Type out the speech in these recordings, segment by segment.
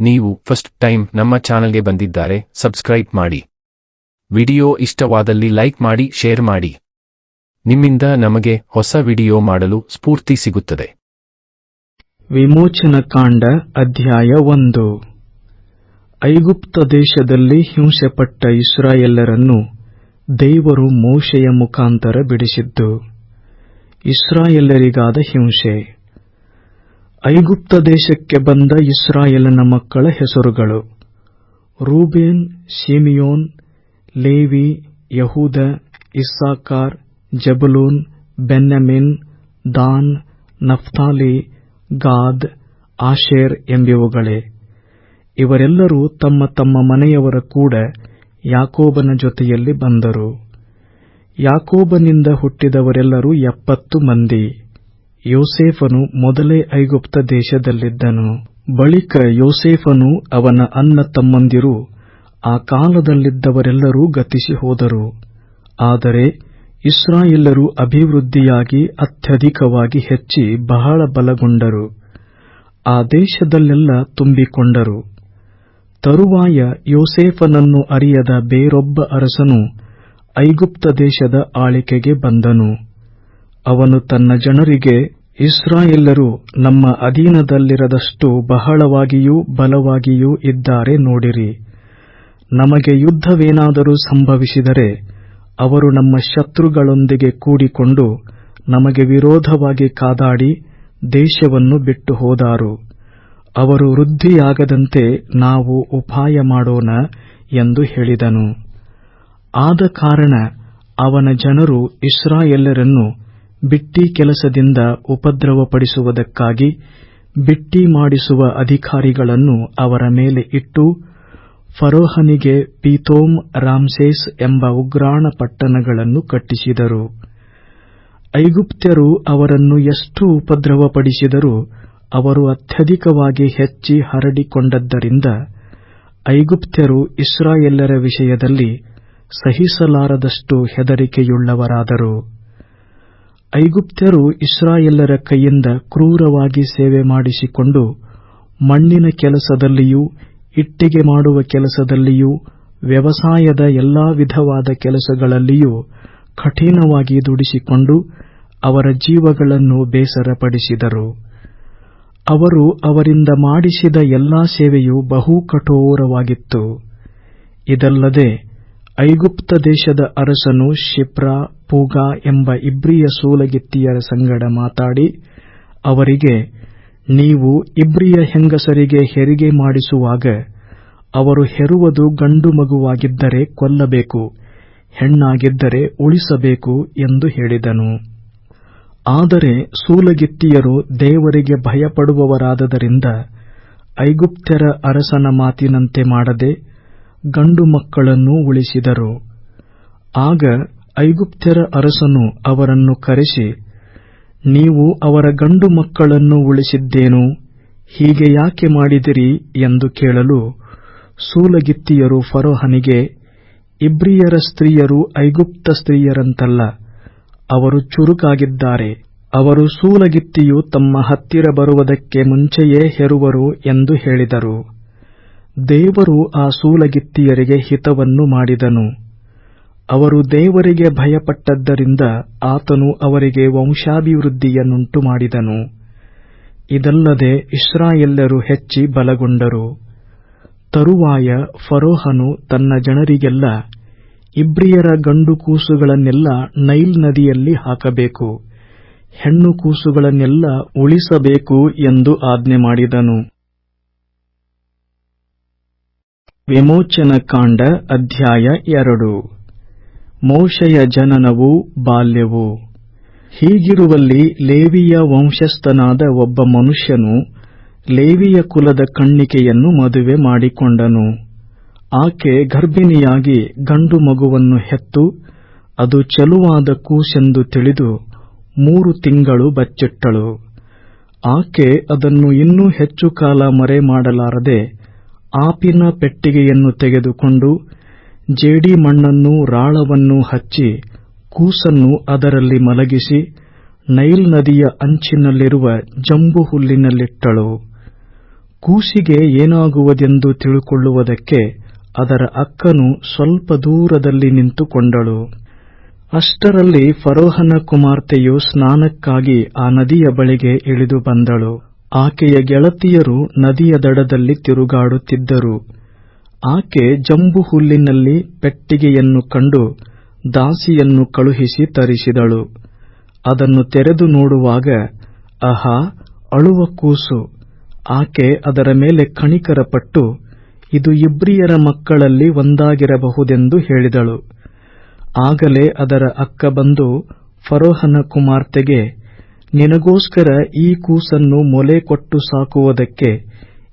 ನೀವು first time ನಮ್ಮ ಚಾನಲ್ಗೆ ಬಂದಿದ್ದಾರೆ, ಸಬ್ಸ್ಕ್ರೈಬ್ ಮಾಡಿ. ವಿಡಿಯೋ ಇಷ್ಟವಾದಲ್ಲಿ ಲೈಕ್ ಮಾಡಿ, ಶೇರ್ ಮಾಡಿ. ನಿಮ್ಮಿಂದ ನಮಗೆ ಹೊಸ ವಿಡಿಯೋ ಮಾಡಲು ಸ್ಫೂರ್ತಿ ಸಿಗುತ್ತದೆ. ವಿಮೋಚನ ಕಾಂಡ ಅಧ್ಯಾಯ ಒಂದು. ಐಗುಪ್ತ ದೇಶದಲ್ಲಿ ಹಿಂಸೆಪಟ್ಟ ಇಸ್ರಾಯೇಲರನ್ನು ದೇವರು ಮೋಶೆಯ ಮುಖಾಂತರ ಬಿಡಿಸಿದ್ದು. ಇಸ್ರಾಯೇಲರಿಗಾದ ಹಿಂಸೆ. ಐಗುಪ್ತ ದೇಶಕ್ಕೆ ಬಂದ ಇಸ್ರಾಯೇಲನ ಮಕ್ಕಳ ಹೆಸರುಗಳು. Reuben, Simeon, Levi, ಯಹೂದ, Issachar, Zebulun Benjamin Dan, Naphtali, Gad, Asher ಎಂಬಿವುಗಳೇ. ಇವರೆಲ್ಲರೂ ತಮ್ಮ ತಮ್ಮ ಮನೆಯವರ ಕೂಡ ಯಾಕೋಬನ ಜೊತೆಯಲ್ಲಿ ಬಂದರು. ಯಾಕೋಬನಿಂದ ಹುಟ್ಟಿದವರೆಲ್ಲರೂ ಎಪ್ಪತ್ತು ಮಂದಿ. ಯೋಸೇಫನು ಮೊದಲೇ ಐಗುಪ್ತ ದೇಶದಲ್ಲಿದ್ದನು. ಬಳಿಕ ಯೋಸೇಫನು ಅವನ ಅನ್ನ ತಮ್ಮಂದಿರು ಆ ಕಾಲದಲ್ಲಿದ್ದವರೆಲ್ಲರೂ ಗತಿಸಿ ಹೋದರು. ಆದರೆ ಇಸ್ರಾಯೇಲರು ಅಭಿವೃದ್ಧಿಯಾಗಿ ಅತ್ಯಧಿಕವಾಗಿ ಹೆಚ್ಚಿ ಬಹಳ ಬಲಗೊಂಡರು. ಆ ದೇಶದಲ್ಲೆಲ್ಲ ತುಂಬಿಕೊಂಡರು. ತರುವಾಯ ಯೋಸೇಫನನ್ನು ಅರಿಯದ ಬೇರೊಬ್ಬ ಅರಸನು ಐಗುಪ್ತ ದೇಶದ ಆಳಿಕೆಗೆ ಬಂದನು. ಅವನು ತನ್ನ ಜನರಿಗೆ ಇಸ್ರಾಯೇಲರು ನಮ್ಮ ಅಧೀನದಲ್ಲಿರದಷ್ಟು ಬಹಳವಾಗಿಯೂ ಬಲವಾಗಿಯೂ ಇದ್ದಾರೆ ನೋಡಿರಿ. ನಮಗೆ ಯುದ್ಧವೇನಾದರೂ ಸಂಭವಿಸಿದರೆ ಅವರು ನಮ್ಮ ಶತ್ರುಗಳೊಂದಿಗೆ ಕೂಡಿಕೊಂಡು ನಮಗೆ ವಿರೋಧವಾಗಿ ಕಾದಾಡಿ ದೇಶವನ್ನು ಬಿಟ್ಟು ಹೋದಾರು. ಅವರು ವೃದ್ಧಿಯಾಗದಂತೆ ನಾವು ಉಪಾಯ ಮಾಡೋಣ ಎಂದು ಹೇಳಿದನು. ಆದ ಕಾರಣ ಅವನ ಜನರು ಇಸ್ರಾಯೇಲರನ್ನು ಬಿಟ್ಟಿ ಕೆಲಸದಿಂದ ಉಪದ್ರವಪಡಿಸುವುದಕ್ಕಾಗಿ ಬಿಟ್ಟಿ ಮಾಡಿಸುವ ಅಧಿಕಾರಿಗಳನ್ನು ಅವರ ಮೇಲೆ ಇಟ್ಟು ಫರೋಹನಿಗೆ ಪೀತೋಮ್ ರಾಮ್ಸೇಸ್ ಎಂಬ ಉಗ್ರಾಣ ಪಟ್ಟಣಗಳನ್ನು ಕಟ್ಟಿಸಿದರು. ಐಗುಪ್ತ್ಯರು ಅವರನ್ನು ಎಷ್ಟು ಉಪದ್ರವಪಡಿಸಿದರೂ ಅವರು ಅತ್ಯಧಿಕವಾಗಿ ಹೆಚ್ಚಿ ಹರಡಿಕೊಂಡದ್ದರಿಂದ ಐಗುಪ್ತ್ಯರು ಇಸ್ರಾಯೆಲ್ಲರ ವಿಷಯದಲ್ಲಿ ಸಹಿಸಲಾರದಷ್ಟು ಹೆದರಿಕೆಯುಳ್ಳವರಾದರು. ಐಗುಪ್ತ್ಯರು ಇಸ್ರಾಯೆಲ್ಲರ ಕೈಯಿಂದ ಕ್ರೂರವಾಗಿ ಸೇವೆ ಮಾಡಿಸಿಕೊಂಡು ಮಣ್ಣಿನ ಕೆಲಸದಲ್ಲಿಯೂ, ಇಟ್ಟಿಗೆ ಮಾಡುವ ಕೆಲಸದಲ್ಲಿಯೂ, ವ್ಯವಸಾಯದ ಎಲ್ಲಾ ವಿಧವಾದ ಕೆಲಸಗಳಲ್ಲಿಯೂ ಕಠಿಣವಾಗಿ ದುಡಿಸಿಕೊಂಡು ಅವರ ಜೀವಗಳನ್ನು ಬೇಸರಪಡಿಸಿದರು. ಅವರು ಅವರಿಂದ ಮಾಡಿಸಿದ ಎಲ್ಲಾ ಸೇವೆಯು ಬಹು ಕಠೋರವಾಗಿತ್ತು. ಇದಲ್ಲದೆ ಐಗುಪ್ತ ದೇಶದ ಅರಸನು ಶಿಪ್ರಾ ಪೂಗಾ ಎಂಬ ಇಬ್ರಿಯ ಸೂಲಗಿತ್ತಿಯರ ಸಂಗಡ ಮಾತಾಡಿ, ಅವರಿಗೆ, ನೀವು ಇಬ್ರಿಯ ಹೆಂಗಸರಿಗೆ ಹೆರಿಗೆ ಮಾಡಿಸುವಾಗ ಅವರು ಹೆರುವುದು ಗಂಡು ಮಗುವಾಗಿದ್ದರೆ ಕೊಲ್ಲಬೇಕು, ಹೆಣ್ಣಾಗಿದ್ದರೆ ಉಳಿಸಬೇಕು ಎಂದು ಹೇಳಿದನು. ಆದರೆ ಸೂಲಗಿತ್ತಿಯರು ದೇವರಿಗೆ ಭಯಪಡುವವರಾದದರಿಂದ ಐಗುಪ್ತ್ಯರ ಅರಸನ ಮಾತಿನಂತೆ ಮಾಡದೆ ಗಂಡು ಮಕ್ಕಳನ್ನು ಉಳಿಸಿದರು. ಆಗ ಐಗುಪ್ತ್ಯರ ಅರಸನು ಅವರನ್ನು ಕರೆಸಿ, ನೀವು ಅವರ ಗಂಡು ಮಕ್ಕಳನ್ನು ಉಳಿಸಿದ್ದೇನು? ಹೀಗೆ ಯಾಕೆ ಮಾಡಿದಿರಿ? ಎಂದು ಕೇಳಲು ಸೂಲಗಿತ್ತಿಯರು ಫರೋಹನಿಗೆ, ಇಬ್ರಿಯರ ಸ್ತ್ರೀಯರು ಐಗುಪ್ತ ಸ್ತ್ರೀಯರಂತಲ್ಲ, ಅವರು ಚುರುಕಾಗಿದ್ದಾರೆ. ಅವರು ಸೂಲಗಿತ್ತಿಯು ತಮ್ಮ ಹತ್ತಿರ ಬರುವುದಕ್ಕೆ ಮುಂಚೆಯೇ ಹೆರುವರು ಎಂದು ಹೇಳಿದರು. ದೇವರು ಆ ಸೂಲಗಿತ್ತಿಯರಿಗೆ ಹಿತವನ್ನು ಮಾಡಿದನು. ಅವರು ದೇವರಿಗೆ ಭಯಪಟ್ಟದ್ದರಿಂದ ಆತನು ಅವರಿಗೆ ವಂಶಾಭಿವೃದ್ಧಿಯನ್ನುಂಟು ಮಾಡಿದನು. ಇದಲ್ಲದೆ ಇಸ್ರಾಯೆಲ್ಲರು ಹೆಚ್ಚಿ ಬಲಗೊಂಡರು. ತರುವಾಯ ಫರೋಹನು ತನ್ನ ಜನರಿಗೆಲ್ಲ ಇಬ್ರಿಯರ ಗಂಡು ಕೂಸುಗಳನ್ನೆಲ್ಲ ನೈಲ್ ನದಿಯಲ್ಲಿ ಹಾಕಬೇಕು, ಹೆಣ್ಣು ಕೂಸುಗಳನ್ನೆಲ್ಲ ಉಳಿಸಬೇಕು ಎಂದು ಆಜ್ಞೆ ಮಾಡಿದನು. ವಿಮೋಚನ ಕಾಂಡ ಅಧ್ಯಾಯ ಎರಡು. ಮೋಶೆಯ ಜನನವು ಬಾಲ್ಯವು. ಹೀಗಿರುವಲ್ಲಿ ಲೇವಿಯ ವಂಶಸ್ಥನಾದ ಒಬ್ಬ ಮನುಷ್ಯನು ಲೇವಿಯ ಕುಲದ ಕಣ್ಣಿಕೆಯನ್ನು ಮದುವೆ ಮಾಡಿಕೊಂಡನು. ಆಕೆ ಗರ್ಭಿಣಿಯಾಗಿ ಗಂಡು ಮಗುವನ್ನು ಹೆತ್ತು ಅದು ಚಲುವಾದ ಕೂಸೆಂದು ತಿಳಿದು ಮೂರು ತಿಂಗಳು ಬಚ್ಚಿಟ್ಟಳು. ಆಕೆ ಅದನ್ನು ಇನ್ನೂ ಹೆಚ್ಚು ಕಾಲ ಮರೆ ಮಾಡಲಾರದೆ ಆಪಿನ ಪೆಟ್ಟಿಗೆಯನ್ನು ತೆಗೆದುಕೊಂಡು ಜೇಡಿ ಮಣ್ಣನ್ನು ರಾಳವನ್ನು ಹಚ್ಚಿ ಕೂಸನ್ನು ಅದರಲ್ಲಿ ಮಲಗಿಸಿ ನೈಲ್ ನದಿಯ ಅಂಚಿನಲ್ಲಿರುವ ಜಂಬು ಹುಲ್ಲಿನಲ್ಲಿಟ್ಟಳು. ಕೂಸಿಗೆ ಏನಾಗುವುದೆಂದು ತಿಳುಕೊಳ್ಳುವುದಕ್ಕೆ ಅದರ ಅಕ್ಕನು ಸ್ವಲ್ಪ ದೂರದಲ್ಲಿ ನಿಂತುಕೊಂಡಳು. ಅಷ್ಟರಲ್ಲಿ ಫರೋಹನ ಕುಮಾರ್ತೆಯು ಸ್ನಾನಕ್ಕಾಗಿ ಆ ನದಿಯ ಬಳಿಗೆ ಇಳಿದು ಬಂದಳು. ಆಕೆಯ ಗೆಳತಿಯರು ನದಿಯ ದಡದಲ್ಲಿ ತಿರುಗಾಡುತ್ತಿದ್ದರು. ಆಕೆ ಜಂಬು ಹುಲ್ಲಿನಲ್ಲಿ ಪೆಟ್ಟಿಗೆಯನ್ನು ಕಂಡು ದಾಸಿಯನ್ನು ಕಳುಹಿಸಿ ತರಿಸಿದಳು. ಅದನ್ನು ತೆರೆದು ನೋಡುವಾಗ ಆಹಾ ಅಳುವ ಕೂಸು. ಆಕೆ ಅದರ ಮೇಲೆ ಕಣಿಕರಪಟ್ಟು, ಇದು ಇಬ್ರಿಯರ ಮಕ್ಕಳಲ್ಲಿ ಒಂದಾಗಿರಬಹುದೆಂದು ಹೇಳಿದಳು. ಆಗಲೇ ಅದರ ಅಕ್ಕ ಬಂದು ಫರೋಹನ ಕುಮಾರ್ತೆಗೆ ನಿನಗೋಸ್ಕರ ಈ ಕೂಸನ್ನು ಮೊಲೆ ಕೊಟ್ಟು ಸಾಕುವುದಕ್ಕೆ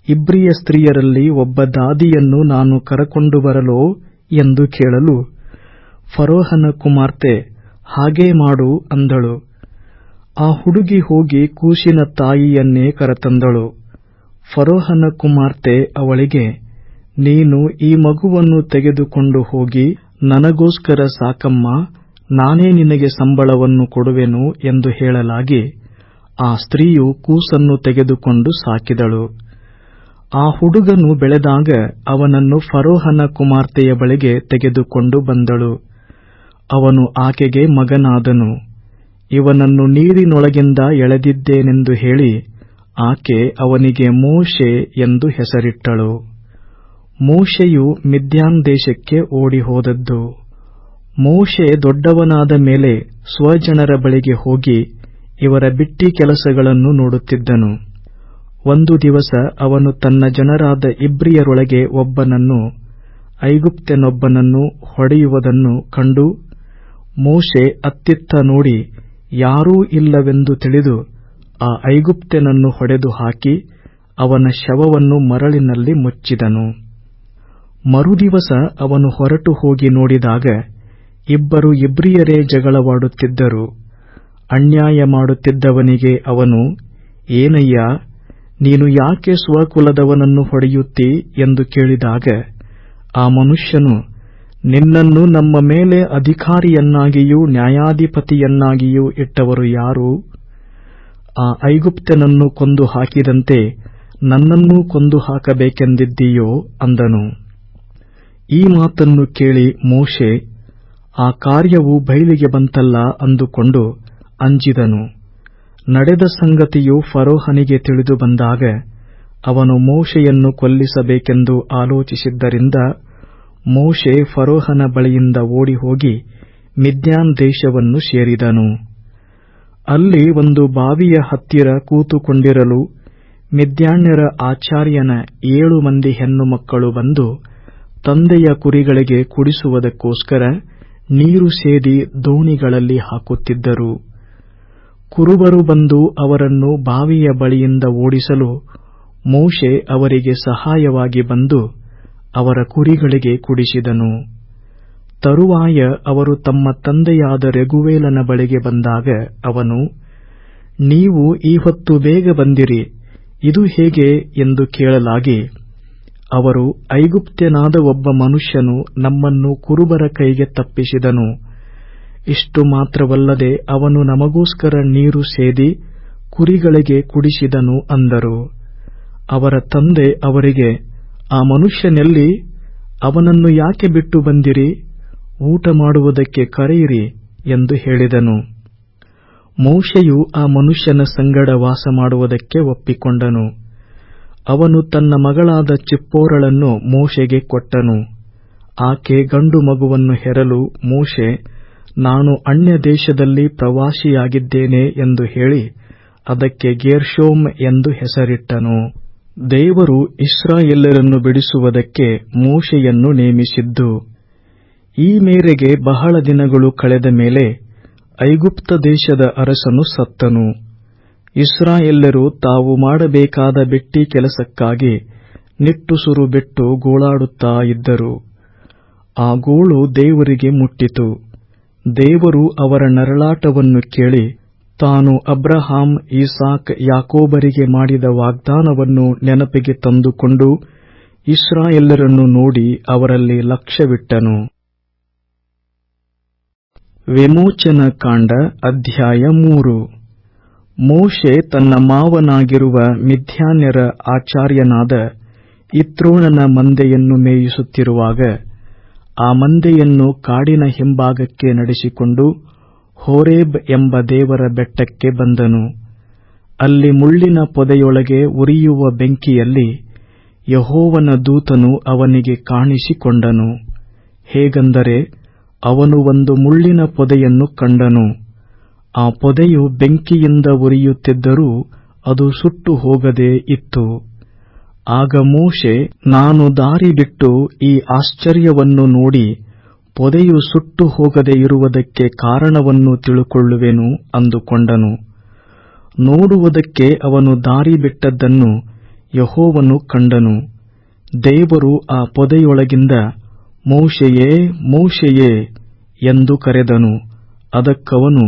ಇಬ್ರಿಯ ಸ್ತ್ರೀಯರಲ್ಲಿ ಒಬ್ಬ ದಾದಿಯನ್ನು ನಾನು ಕರಕೊಂಡು ಬರಲೋ ಎಂದು ಕೇಳಲು ಫರೋಹನ ಕುಮಾರ್ತೆ, ಹಾಗೇ ಮಾಡು ಅಂದಳು. ಆ ಹುಡುಗಿ ಹೋಗಿ ಕೂಸಿನ ತಾಯಿಯನ್ನೇ ಕರತಂದಳು. ಫರೋಹನ ಕುಮಾರ್ತೆ ಅವಳಿಗೆ, ನೀನು ಈ ಮಗುವನ್ನು ತೆಗೆದುಕೊಂಡು ಹೋಗಿ ನನಗೋಸ್ಕರ ಸಾಕಮ್ಮ ನಾನೇ ನಿನಗೆ ಸಂಬಳವನ್ನು ಕೊಡುವೆನು ಎಂದು ಹೇಳಲಾಗಿ ಆ ಸ್ತ್ರೀಯು ಕೂಸನ್ನು ತೆಗೆದುಕೊಂಡು ಸಾಕಿದಳು. ಆ ಹುಡುಗನು ಬೆಳೆದಾಗ ಅವನನ್ನು ಫರೋಹನ ಕುಮಾರ್ತೆಯ ಬಳಿಗೆ ತೆಗೆದುಕೊಂಡು ಬಂದಳು. ಅವನು ಆಕೆಗೆ ಮಗನಾದನು. ಇವನನ್ನು ನೀರಿನೊಳಗಿಂದ ಎಳೆದಿದ್ದೇನೆಂದು ಹೇಳಿ ಆಕೆ ಅವನಿಗೆ ಮೋಶೆ ಎಂದು ಹೆಸರಿಟ್ಟಳು. ಮೋಶೆಯು ಮಿದ್ಯಾನ್ ದೇಶಕ್ಕೆ ಓಡಿಹೋದದ್ದು. ಮೋಶೆ ದೊಡ್ಡವನಾದ ಮೇಲೆ ಸ್ವಜನರ ಬಳಿಗೆ ಹೋಗಿ ಇವರ ಬಿಟ್ಟಿ ಕೆಲಸಗಳನ್ನು ನೋಡುತ್ತಿದ್ದನು. ಒಂದು ದಿವಸ ಅವನು ತನ್ನ ಜನರಾದ ಇಬ್ರಿಯರೊಳಗೆ ಒಬ್ಬನನ್ನು ಐಗುಪ್ತೆನೊಬ್ಬನನ್ನು ಹೊಡೆಯುವುದನ್ನು ಕಂಡು ಮೋಶೆ ಅತ್ತಿತ್ತ ನೋಡಿ ಯಾರೂ ಇಲ್ಲವೆಂದು ತಿಳಿದು ಆ ಐಗುಪ್ತನನ್ನು ಹೊಡೆದು ಹಾಕಿ ಅವನ ಶವವನ್ನು ಮರಳಿನಲ್ಲಿ ಮುಚ್ಚಿದನು. ಮರುದಿವಸ ಅವನು ಹೊರಟು ಹೋಗಿ ನೋಡಿದಾಗ ಇಬ್ಬರು ಇಬ್ರಿಯರೇ ಜಗಳವಾಡುತ್ತಿದ್ದರು. ಅನ್ಯಾಯ ಮಾಡುತ್ತಿದ್ದವನಿಗೆ ಅವನು, ಏನಯ್ಯ, ನೀನು ಯಾಕೆ ಸ್ವಕುಲದವನನ್ನು ಹೊಡೆಯುತ್ತಿ? ಎಂದು ಕೇಳಿದಾಗ, ಆ ಮನುಷ್ಯನು ನಿನ್ನನ್ನು ನಮ್ಮ ಮೇಲೆ ಅಧಿಕಾರಿಯನ್ನಾಗಿಯೂ ನ್ಯಾಯಾಧಿಪತಿಯನ್ನಾಗಿಯೂ ಇಟ್ಟವರು ಯಾರು? ಆ ಐಗುಪ್ತನನ್ನು ಕೊಂದು ಹಾಕಿದಂತೆ ನನ್ನನ್ನೂ ಕೊಂದು ಹಾಕಬೇಕೆಂದಿದ್ದೀಯೋ ಅಂದನು. ಈ ಮಾತನ್ನು ಕೇಳಿ ಮೋಶೆ ಆ ಕಾರ್ಯವು ಬಯಲಿಗೆ ಬಂತಲ್ಲ ಅಂದುಕೊಂಡು ಅಂಜಿದನು. ನಡೆದ ಸಂಗತಿಯು ಫರೋಹನಿಗೆ ತಿಳಿದು ಬಂದಾಗ ಅವನು ಮೋಶೆಯನ್ನು ಕೊಲ್ಲಿಸಬೇಕೆಂದು ಆಲೋಚಿಸಿದ್ದರಿಂದ ಮೋಶೆ ಫರೋಹನ ಬಳಿಯಿಂದ ಓಡಿಹೋಗಿ ಮಿದ್ಯಾನ್ ದೇಶವನ್ನು ಸೇರಿದನು. ಅಲ್ಲಿ ಒಂದು ಬಾವಿಯ ಹತ್ತಿರ ಕೂತುಕೊಂಡಿರಲು ಮಿದ್ಯಾನ್ಯರ ಆಚಾರ್ಯನ ಏಳು ಮಂದಿ ಹೆಣ್ಣು ಮಕ್ಕಳು ಬಂದು ತಂದೆಯ ಕುರಿಗಳಿಗೆ ಕುಡಿಸುವುದಕ್ಕೋಸ್ಕರ ನೀರು ಸೇದಿ ದೋಣಿಗಳಲ್ಲಿ ಹಾಕುತ್ತಿದ್ದರು. ಕುರುಬರು ಬಂದು ಅವರನ್ನು ಬಾವಿಯ ಬಳಿಯಿಂದ ಓಡಿಸಲು ಮೋಶೆ ಅವರಿಗೆ ಸಹಾಯವಾಗಿ ಬಂದು ಅವರ ಕುರಿಗಳಿಗೆ ಕುಡಿಸಿದನು. ತರುವಾಯ ಅವರು ತಮ್ಮ ತಂದೆಯಾದ ರೆಗುವೇಲನ ಬಳಿಗೆ ಬಂದಾಗ ಅವನು, ನೀವು ಈ ಹೊತ್ತು ಬೇಗ ಬಂದಿರಿ, ಇದು ಹೇಗೆ? ಎಂದು ಕೇಳಲಾಗಿ ಅವರು ಐಗುಪ್ತ್ಯನಾದ ಒಬ್ಬ ಮನುಷ್ಯನು ನಮ್ಮನ್ನು ಕುರುಬರ ಕೈಗೆ ತಪ್ಪಿಸಿದನು. ಇಷ್ಟು ಮಾತ್ರವಲ್ಲದೆ ಅವನು ನಮಗೋಸ್ಕರ ನೀರು ಸೇದಿ ಕುರಿಗಳಿಗೆ ಕುಡಿಸಿದನು ಅಂದರು. ಅವರ ತಂದೆ ಅವರಿಗೆ, ಆ ಮನುಷ್ಯನಲ್ಲಿ ಅವನನ್ನು ಯಾಕೆ ಬಿಟ್ಟು ಬಂದಿರಿ? ಊಟ ಮಾಡುವುದಕ್ಕೆ ಕರೆಯಿರಿ ಎಂದು ಹೇಳಿದನು. ಮೋಶೆಯು ಆ ಮನುಷ್ಯನ ಸಂಗಡ ವಾಸ ಮಾಡುವುದಕ್ಕೆ ಒಪ್ಪಿಕೊಂಡನು. ಅವನು ತನ್ನ ಮಗಳಾದ ಚಿಪ್ಪೋರಳನ್ನು ಮೋಶೆಗೆ ಕೊಟ್ಟನು. ಆಕೆ ಗಂಡು ಮಗುವನ್ನು ಹೆರಲು, ಮೋಶೆ, ನಾನು ಅನ್ಯ ದೇಶದಲ್ಲಿ ಪ್ರವಾಸಿಯಾಗಿದ್ದೇನೆ ಎಂದು ಹೇಳಿ ಅದಕ್ಕೆ ಗೇರ್ಷೋಮ್ ಎಂದು ಹೆಸರಿಟ್ಟನು. ದೇವರು ಇಸ್ರಾಯೇಲರನ್ನು ಬಿಡಿಸುವುದಕ್ಕೆ ಮೋಶೆಯನ್ನು ನೇಮಿಸಿದ್ದು. ಈ ಮೇರೆಗೆ ಬಹಳ ದಿನಗಳು ಕಳೆದ ಮೇಲೆ ಐಗುಪ್ತ ದೇಶದ ಅರಸನು ಸತ್ತನು. ಇಸ್ರಾಯೇಲ್ಯರು ತಾವು ಮಾಡಬೇಕಾದ ಬಿಟ್ಟಿ ಕೆಲಸಕ್ಕಾಗಿ ನಿಟ್ಟುಸುರು ಬಿಟ್ಟು ಗೋಳಾಡುತ್ತಾ ಇದ್ದರು. ಆ ಗೋಳು ದೇವರಿಗೆ ಮುಟ್ಟಿತು. ದೇವರು ಅವರ ನರಳಾಟವನ್ನು ಕೇಳಿ ತಾನು ಅಬ್ರಹಾಂ ಇಸಾಕ್ ಯಾಕೋಬರಿಗೆ ಮಾಡಿದ ವಾಗ್ದಾನವನ್ನು ನೆನಪಿಗೆ ತಂದುಕೊಂಡು ಇಸ್ರಾಯೇಲರನ್ನು ನೋಡಿ ಅವರಲ್ಲಿ ಲಕ್ಷ್ಯವಿಟ್ಟನು. ವಿಮೋಚನ ಕಾಂಡ ಅಧ್ಯಾಯ ಮೂರು. ಮೋಶೆ ತನ್ನ ಮಾವನಾಗಿರುವ ಮಿಥ್ಯಾನ್ಯರ ಆಚಾರ್ಯನಾದ ಇತ್ರೋಣನ ಮಂದೆಯನ್ನು ಮೇಯಿಸುತ್ತಿರುವಾಗ ಆ ಮಂದೆಯನ್ನು ಕಾಡಿನ ಹಿಂಭಾಗಕ್ಕೆ ನಡೆಸಿಕೊಂಡು ಹೋರೇಬ್ ಎಂಬ ದೇವರ ಬೆಟ್ಟಕ್ಕೆ ಬಂದನು. ಅಲ್ಲಿ ಮುಳ್ಳಿನ ಪೊದೆಯೊಳಗೆ ಉರಿಯುವ ಬೆಂಕಿಯಲ್ಲಿ ಯಹೋವನ ದೂತನು ಅವನಿಗೆ ಕಾಣಿಸಿಕೊಂಡನು. ಹೇಗೆಂದರೆ ಅವನು ಒಂದು ಮುಳ್ಳಿನ ಪೊದೆಯನ್ನು ಕಂಡನು. ಆ ಪೊದೆಯು ಬೆಂಕಿಯಿಂದ ಉರಿಯುತ್ತಿದ್ದರೂ ಅದು ಸುಟ್ಟು ಹೋಗದೆ ಇತ್ತು. ಆಗ ಮೋಶೆ, ನಾನು ದಾರಿ ಬಿಟ್ಟು ಈ ಆಶ್ಚರ್ಯವನ್ನು ನೋಡಿ, ಪೊದೆಯು ಸುಟ್ಟು ಹೋಗದೆ ಇರುವುದಕ್ಕೆ ಕಾರಣವನ್ನು ತಿಳುಕೊಳ್ಳುವೆನು ಅಂದುಕೊಂಡನು. ನೋಡುವುದಕ್ಕೆ ಅವನು ದಾರಿ ಬಿಟ್ಟದ್ದನ್ನು ಯಹೋವನು ಕಂಡನು. ದೇವರು ಆ ಪೊದೆಯೊಳಗಿಂದ, ಮೋಶೆಯೇ ಮೋಶೆಯೇ ಎಂದು ಕರೆದನು. ಅದಕ್ಕವನು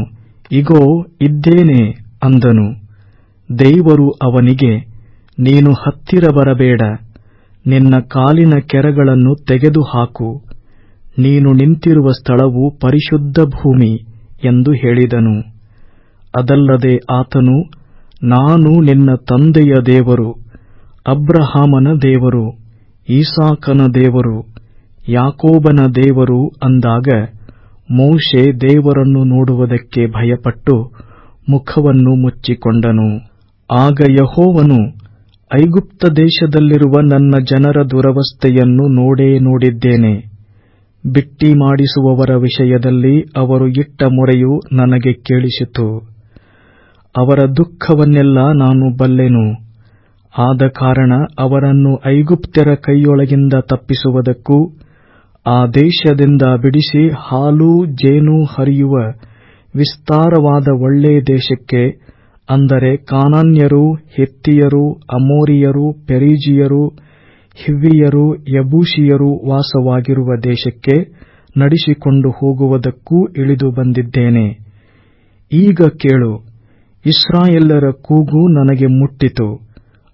ಇಗೋ, ಇದ್ದೇನೆ ಅಂದನು. ದೇವರು ಅವನಿಗೆ, ನೀನು ಹತ್ತಿರ ಬರಬೇಡ. ನಿನ್ನ ಕಾಲಿನ ಕೆರಗಳನ್ನು ತೆಗೆದುಹಾಕು. ನೀನು ನಿಂತಿರುವ ಸ್ಥಳವು ಪರಿಶುದ್ಧ ಭೂಮಿ ಎಂದು ಹೇಳಿದನು. ಅದಲ್ಲದೆ ಆತನು, ನಾನು ನಿನ್ನ ತಂದೆಯ ದೇವರು, ಅಬ್ರಹಾಮನ ದೇವರು, ಈಸಾಕನ ದೇವರು, ಯಾಕೋಬನ ದೇವರು ಅಂದಾಗ ಮೋಶೆ ದೇವರನ್ನು ನೋಡುವುದಕ್ಕೆ ಭಯಪಟ್ಟು ಮುಖವನ್ನು ಮುಚ್ಚಿಕೊಂಡನು. ಆಗ ಯಹೋವನು, ಐಗುಪ್ತ ದೇಶದಲ್ಲಿರುವ ನನ್ನ ಜನರ ದುರವಸ್ಥೆಯನ್ನು ನೋಡೇ ನೋಡಿದ್ದೇನೆ. ಬಿಟ್ಟಿ ಮಾಡಿಸುವವರ ವಿಷಯದಲ್ಲಿ ಅವರು ಇಟ್ಟ ಮೊರೆಯು ನನಗೆ ಕೇಳಿಸಿತು. ಅವರ ದುಃಖವನ್ನೆಲ್ಲ ನಾನು ಬಲ್ಲೆನು. ಆದ ಕಾರಣ ಅವರನ್ನು ಐಗುಪ್ತ್ಯರ ಕೈಯೊಳಗಿಂದ ತಪ್ಪಿಸುವುದಕ್ಕೂ ಆ ದೇಶದಿಂದ ಬಿಡಿಸಿ ಹಾಲು, ಜೇನು ಹರಿಯುವ ವಿಸ್ತಾರವಾದ ಒಳ್ಳೆ ದೇಶಕ್ಕೆ, ಅಂದರೆ ಕಾನಾನ್ಯರು, ಹಿತ್ತಿಯರು, ಅಮೋರಿಯರು, ಪೆರೀಜಿಯರು, ಹಿವ್ವಿಯರು, ಯಬೂಷಿಯರು ವಾಸವಾಗಿರುವ ದೇಶಕ್ಕೆ ನಡೆಸಿಕೊಂಡು ಹೋಗುವುದಕ್ಕೂ ಇಳಿದು ಬಂದಿದ್ದೇನೆ. ಈಗ ಕೇಳು ಇಸ್ರಾಯೆಲ್ಲರ ಕೂಗು ನನಗೆ ಮುಟ್ಟಿತು.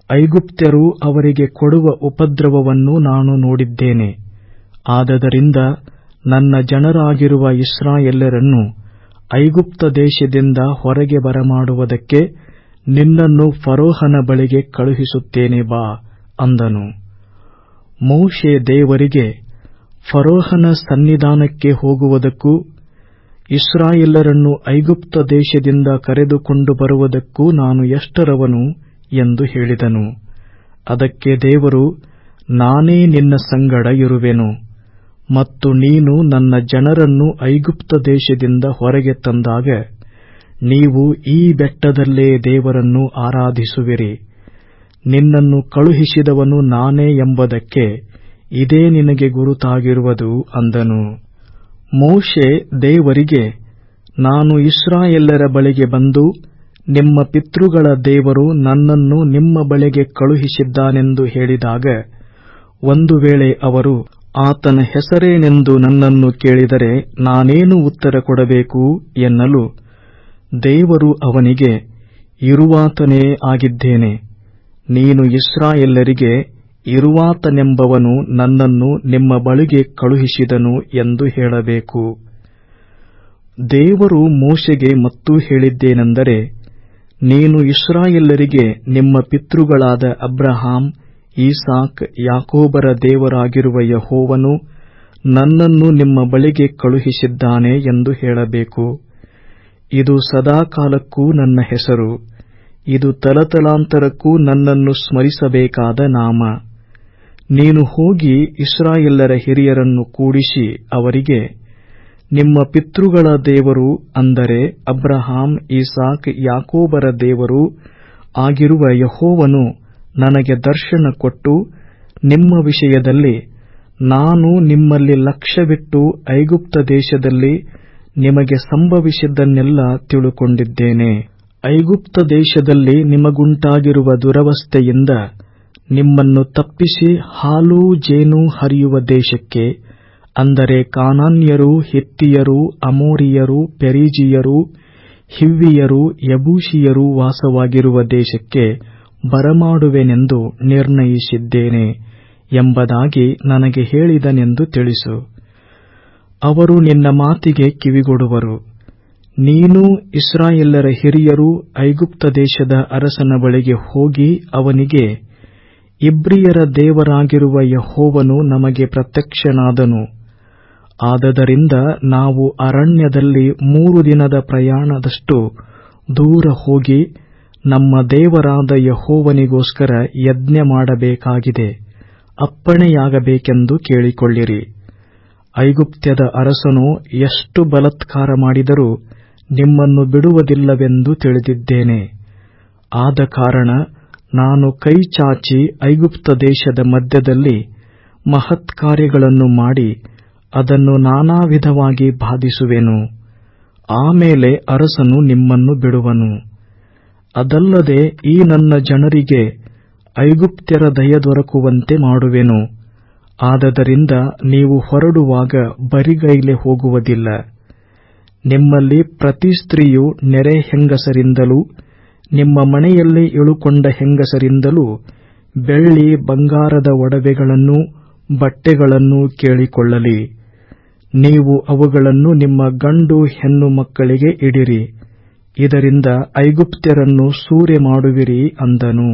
ಐಗುಪ್ತ್ಯರು ಅವರಿಗೆ ಕೊಡುವ ಉಪದ್ರವವನ್ನು ನಾನು ನೋಡಿದ್ದೇನೆ. ಆದದರಿಂದ ನನ್ನ ಜನರಾಗಿರುವ ಇಸ್ರಾಯೇಲರನ್ನು ಐಗುಪ್ತ ದೇಶದಿಂದ ಹೊರಗೆ ಬರಮಾಡುವುದಕ್ಕೆ ನಿನ್ನನ್ನು ಫರೋಹನ ಬಳಿಗೆ ಕಳುಹಿಸುತ್ತೇನೆ ಬಾ ಅಂದನು. ಮೋಶೆ ದೇವರಿಗೆ ಫರೋಹನ ಸನ್ನಿಧಾನಕ್ಕೆ ಹೋಗುವುದಕ್ಕೂ ಇಸ್ರಾಯೇಲರನ್ನು ಐಗುಪ್ತ ದೇಶದಿಂದ ಕರೆದುಕೊಂಡು ಬರುವುದಕ್ಕೂ ನಾನು ಎಷ್ಟರವನು ಎಂದು ಹೇಳಿದನು. ಅದಕ್ಕೆ ದೇವರು, ನಾನೇ ನಿನ್ನ ಸಂಗಡ ಇರುವೆನು. ಮತ್ತು ನೀನು ನನ್ನ ಜನರನ್ನು ಐಗುಪ್ತ ದೇಶದಿಂದ ಹೊರಗೆ ತಂದಾಗ ನೀವು ಈ ಬೆಟ್ಟದಲ್ಲೇ ದೇವರನ್ನು ಆರಾಧಿಸುವಿರಿ. ನಿನ್ನನ್ನು ಕಳುಹಿಸಿದವನು ನಾನೇ ಎಂಬುದಕ್ಕೆ ಇದೇ ನಿನಗೆ ಗುರುತಾಗಿರುವುದು ಅಂದನು. ಮೋಶೆ ದೇವರಿಗೆ, ನಾನು ಇಸ್ರಾಯೇಲರ ಬಳಿಗೆ ಬಂದು ನಿಮ್ಮ ಪಿತೃಗಳ ದೇವರು ನನ್ನನ್ನು ನಿಮ್ಮ ಬಳಿಗೆ ಕಳುಹಿಸಿದ್ದಾನೆಂದು ಹೇಳಿದಾಗ ಒಂದು ವೇಳೆ ಅವರು ಆತನ ಹೆಸರೇನೆಂದು ನನ್ನನ್ನು ಕೇಳಿದರೆ ನಾನೇನು ಉತ್ತರ ಕೊಡಬೇಕು ಎನ್ನಲು ದೇವರು ಅವನಿಗೆ, ಇರುವಾತನೇ ಆಗಿದ್ದೇನೆ. ನೀನು ಇಸ್ರಾಯೆಲ್ಲರಿಗೆ ಇರುವಾತನೆಂಬವನು ನನ್ನನ್ನು ನಿಮ್ಮ ಬಳಿಗೆ ಕಳುಹಿಸಿದನು ಎಂದು ಹೇಳಬೇಕು. ದೇವರು ಮೋಶೆಗೆ ಮತ್ತೂ ಹೇಳಿದ್ದೇನೆಂದರೆ, ನೀನು ಇಸ್ರಾಯೆಲ್ಲರಿಗೆ ನಿಮ್ಮ ಪಿತೃಗಳಾದ ಅಬ್ರಹಾಂ ಈಸಾಕ್ ಯಾಕೋಬರ ದೇವರಾಗಿರುವ ಯಹೋವನು ನನ್ನನ್ನು ನಿಮ್ಮ ಬಳಿಗೆ ಕಳುಹಿಸಿದ್ದಾನೆ ಎಂದು ಹೇಳಬೇಕು. ಇದು ಸದಾಕಾಲಕ್ಕೂ ನನ್ನ ಹೆಸರು. ಇದು ತಲತಲಾಂತರಕ್ಕೂ ನನ್ನನ್ನು ಸ್ಮರಿಸಬೇಕಾದ ನಾಮ. ನೀನು ಹೋಗಿ ಇಸ್ರಾಯೇಲರ ಹಿರಿಯರನ್ನು ಕೂಡಿಸಿ ಅವರಿಗೆ, ನಿಮ್ಮ ಪಿತೃಗಳ ದೇವರು ಅಂದರೆ ಅಬ್ರಹಾಂ, ಈಸಾಕ್, ಯಾಕೋಬರ ದೇವರು ಆಗಿರುವ ಯಹೋವನು ನನಗೆ ದರ್ಶನ ಕೊಟ್ಟು ನಿಮ್ಮ ವಿಷಯದಲ್ಲಿ ನಾನು ನಿಮ್ಮಲ್ಲಿ ಲಕ್ಷ್ಯವಿಟ್ಟು ಐಗುಪ್ತ ದೇಶದಲ್ಲಿ ನಿಮಗೆ ಸಂಭವಿಸಿದ್ದನ್ನೆಲ್ಲ ತಿಳುಕೊಂಡಿದ್ದೇನೆ. ಐಗುಪ್ತ ದೇಶದಲ್ಲಿ ನಿಮಗುಂಟಾಗಿರುವ ದುರವಸ್ಥೆಯಿಂದ ನಿಮ್ಮನ್ನು ತಪ್ಪಿಸಿ ಹಾಲು ಜೇನು ಹರಿಯುವ ದೇಶಕ್ಕೆ, ಅಂದರೆ ಕಾನಾನ್ಯರು, ಹಿತ್ತಿಯರು, ಅಮೋರಿಯರು, ಪೆರಿಜಿಯರು, ಹಿವ್ವಿಯರು ಯಬೂಷಿಯರು ವಾಸವಾಗಿರುವ ದೇಶಕ್ಕೆ ಬರಮಾಡುವೆನೆಂದು ನಿರ್ಣಯಿಸಿದ್ದೇನೆ ಎಂಬುದಾಗಿ ನನಗೆ ಹೇಳಿದನೆಂದು ತಿಳಿಸು. ಅವರು ನಿನ್ನ ಮಾತಿಗೆ ಕಿವಿಗೊಡುವರು. ನೀನು ಇಸ್ರಾಯೇಲರ ಹಿರಿಯರು ಐಗುಪ್ತ ದೇಶದ ಅರಸನ ಬಳಿಗೆ ಹೋಗಿ ಅವನಿಗೆ, ಇಬ್ರಿಯರ ದೇವರಾಗಿರುವ ಯಹೋವನು ನಮಗೆ ಪ್ರತ್ಯಕ್ಷನಾದನು. ಆದದರಿಂದ ನಾವು ಅರಣ್ಯದಲ್ಲಿ ಮೂರು ದಿನದ ಪ್ರಯಾಣದಷ್ಟು ದೂರ ಹೋಗಿ ನಮ್ಮ ದೇವರಾದ ಯಹೋವನಿಗೋಸ್ಕರ ಯಜ್ಞ ಮಾಡಬೇಕಾಗಿದೆ. ಅಪ್ಪಣೆಯಾಗಬೇಕೆಂದು ಕೇಳಿಕೊಳ್ಳಿರಿ. ಐಗುಪ್ತ್ಯದ ಅರಸನು ಎಷ್ಟು ಬಲತ್ಕಾರ ಮಾಡಿದರೂ ನಿಮ್ಮನ್ನು ಬಿಡುವುದಿಲ್ಲವೆಂದು ತಿಳಿದಿದ್ದೇನೆ. ಆದ ಕಾರಣ ನಾನು ಕೈಚಾಚಿ ಐಗುಪ್ತ ದೇಶದ ಮಧ್ಯದಲ್ಲಿ ಮಹತ್ಕಾರ್ಯಗಳನ್ನು ಮಾಡಿ ಅದನ್ನು ನಾನಾ ವಿಧವಾಗಿ ಬಾಧಿಸುವೆನು. ಆಮೇಲೆ ಅರಸನು ನಿಮ್ಮನ್ನು ಬಿಡುವನು. ಅದಲ್ಲದೆ ಈ ನನ್ನ ಜನರಿಗೆ ಐಗುಪ್ತ್ಯರ ದಯ ದೊರಕುವಂತೆ ಮಾಡುವೆನು. ಆದದರಿಂದ ನೀವು ಹೊರಡುವಾಗ ಬರಿಗೈಲೆ ಹೋಗುವುದಿಲ್ಲ. ನಿಮ್ಮಲ್ಲಿ ಪ್ರತಿ ಸ್ತ್ರೀಯು ನೆರೆ ಹೆಂಗಸರಿಂದಲೂ, ನಿಮ್ಮ ಮನೆಯಲ್ಲಿ ಇಳುಕೊಂಡ ಹೆಂಗಸರಿಂದಲೂ ಬೆಳ್ಳಿ, ಬಂಗಾರದ ಒಡವೆಗಳನ್ನು ಬಟ್ಟೆಗಳನ್ನು ಕೇಳಿಕೊಳ್ಳಲಿ. ನೀವು ಅವುಗಳನ್ನು ನಿಮ್ಮ ಗಂಡು ಹೆಣ್ಣು ಮಕ್ಕಳಿಗೆ ಇಡಿರಿ. ಇದರಿಂದ ಐಗುಪ್ತ್ಯರನ್ನು ಸೂರೆ ಮಾಡುವಿರಿ ಅಂದನು.